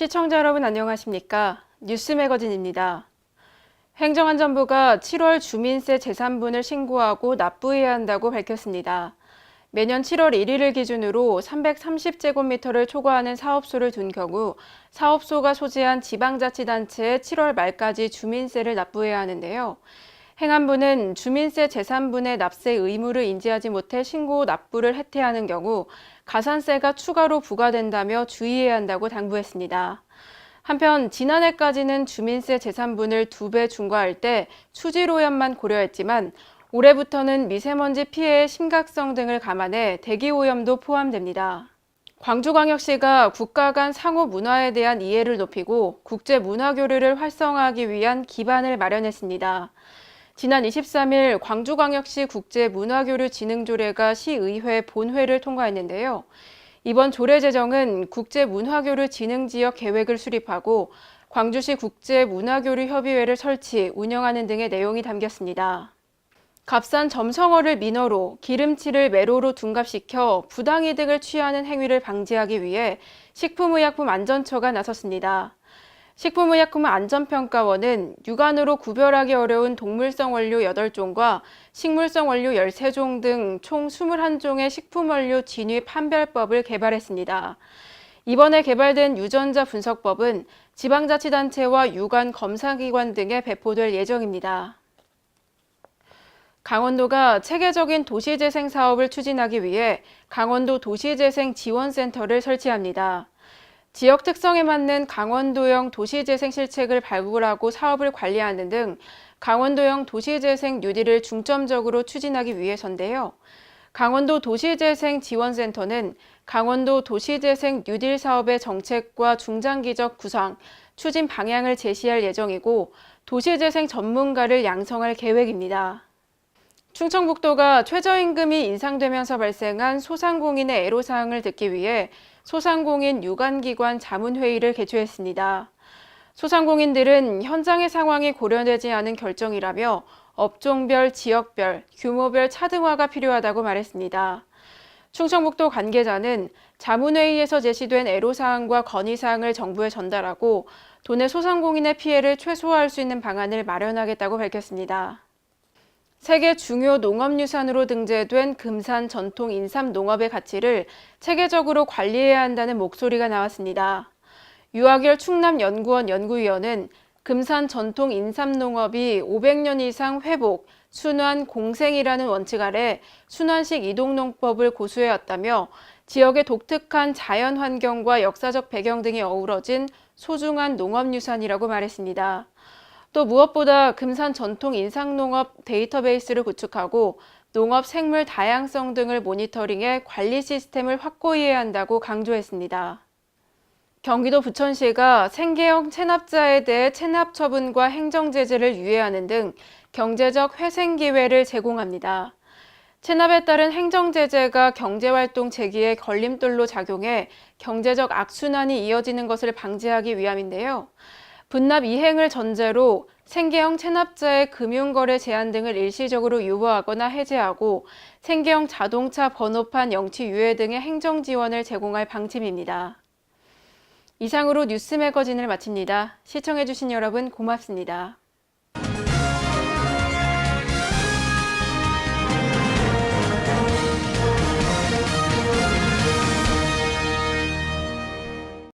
시청자 여러분 안녕하십니까? 뉴스 매거진입니다. 행정안전부가 7월 주민세 재산분을 신고하고 납부해야 한다고 밝혔습니다. 매년 7월 1일을 기준으로 330제곱미터를 초과하는 사업소를 둔 경우 사업소가 소재한 지방자치단체에 7월 말까지 주민세를 납부해야 하는데요. 행안부는 주민세 재산분의 납세 의무를 인지하지 못해 신고 납부를 해태하는 경우 가산세가 추가로 부과된다며 주의해야 한다고 당부했습니다. 한편 지난해까지는 주민세 재산분을 두 배 중과할 때 수질오염만 고려했지만 올해부터는 미세먼지 피해의 심각성 등을 감안해 대기오염도 포함됩니다. 광주광역시가 국가 간 상호 문화에 대한 이해를 높이고 국제 문화 교류를 활성화하기 위한 기반을 마련했습니다. 지난 23일 광주광역시 국제문화교류진흥조례가 시의회 본회를 통과했는데요. 이번 조례 제정은 국제문화교류 진흥지역 계획을 수립하고 광주시 국제문화교류협의회를 설치, 운영하는 등의 내용이 담겼습니다. 값싼 점성어를 민어로, 기름칠을 매로로 둔갑시켜 부당이득을 취하는 행위를 방지하기 위해 식품의약품안전처가 나섰습니다. 식품의약품 안전평가원은 육안으로 구별하기 어려운 동물성 원료 8종과 식물성 원료 13종 등 총 21종의 식품 원료 진위 판별법을 개발했습니다. 이번에 개발된 유전자 분석법은 지방자치단체와 유관 검사기관 등에 배포될 예정입니다. 강원도가 체계적인 도시재생 사업을 추진하기 위해 강원도 도시재생 지원센터를 설치합니다. 지역 특성에 맞는 강원도형 도시재생 실책을 발굴하고 사업을 관리하는 등 강원도형 도시재생 뉴딜을 중점적으로 추진하기 위해서인데요. 강원도 도시재생 지원센터는 강원도 도시재생 뉴딜 사업의 정책과 중장기적 구상, 추진 방향을 제시할 예정이고 도시재생 전문가를 양성할 계획입니다. 충청북도가 최저임금이 인상되면서 발생한 소상공인의 애로사항을 듣기 위해 소상공인 유관기관 자문회의를 개최했습니다. 소상공인들은 현장의 상황이 고려되지 않은 결정이라며 업종별, 지역별, 규모별 차등화가 필요하다고 말했습니다. 충청북도 관계자는 자문회의에서 제시된 애로사항과 건의사항을 정부에 전달하고 도내 소상공인의 피해를 최소화할 수 있는 방안을 마련하겠다고 밝혔습니다. 세계 중요 농업유산으로 등재된 금산 전통 인삼 농업의 가치를 체계적으로 관리해야 한다는 목소리가 나왔습니다. 유아결 충남연구원 연구위원은 금산 전통 인삼 농업이 500년 이상 회복, 순환, 공생이라는 원칙 아래 순환식 이동농법을 고수해왔다며 지역의 독특한 자연 환경과 역사적 배경 등이 어우러진 소중한 농업유산이라고 말했습니다. 또 무엇보다 금산 전통 인상농업 데이터베이스를 구축하고 농업 생물 다양성 등을 모니터링해 관리 시스템을 확고히 해야 한다고 강조했습니다. 경기도 부천시가 생계형 체납자에 대해 체납 처분과 행정 제재를 유예하는 등 경제적 회생 기회를 제공합니다. 체납에 따른 행정 제재가 경제 활동 재기에 걸림돌로 작용해 경제적 악순환이 이어지는 것을 방지하기 위함인데요. 분납 이행을 전제로 생계형 체납자의 금융거래 제한 등을 일시적으로 유보하거나 해제하고 생계형 자동차 번호판 영치 유예 등의 행정 지원을 제공할 방침입니다. 이상으로 뉴스 매거진을 마칩니다. 시청해주신 여러분 고맙습니다.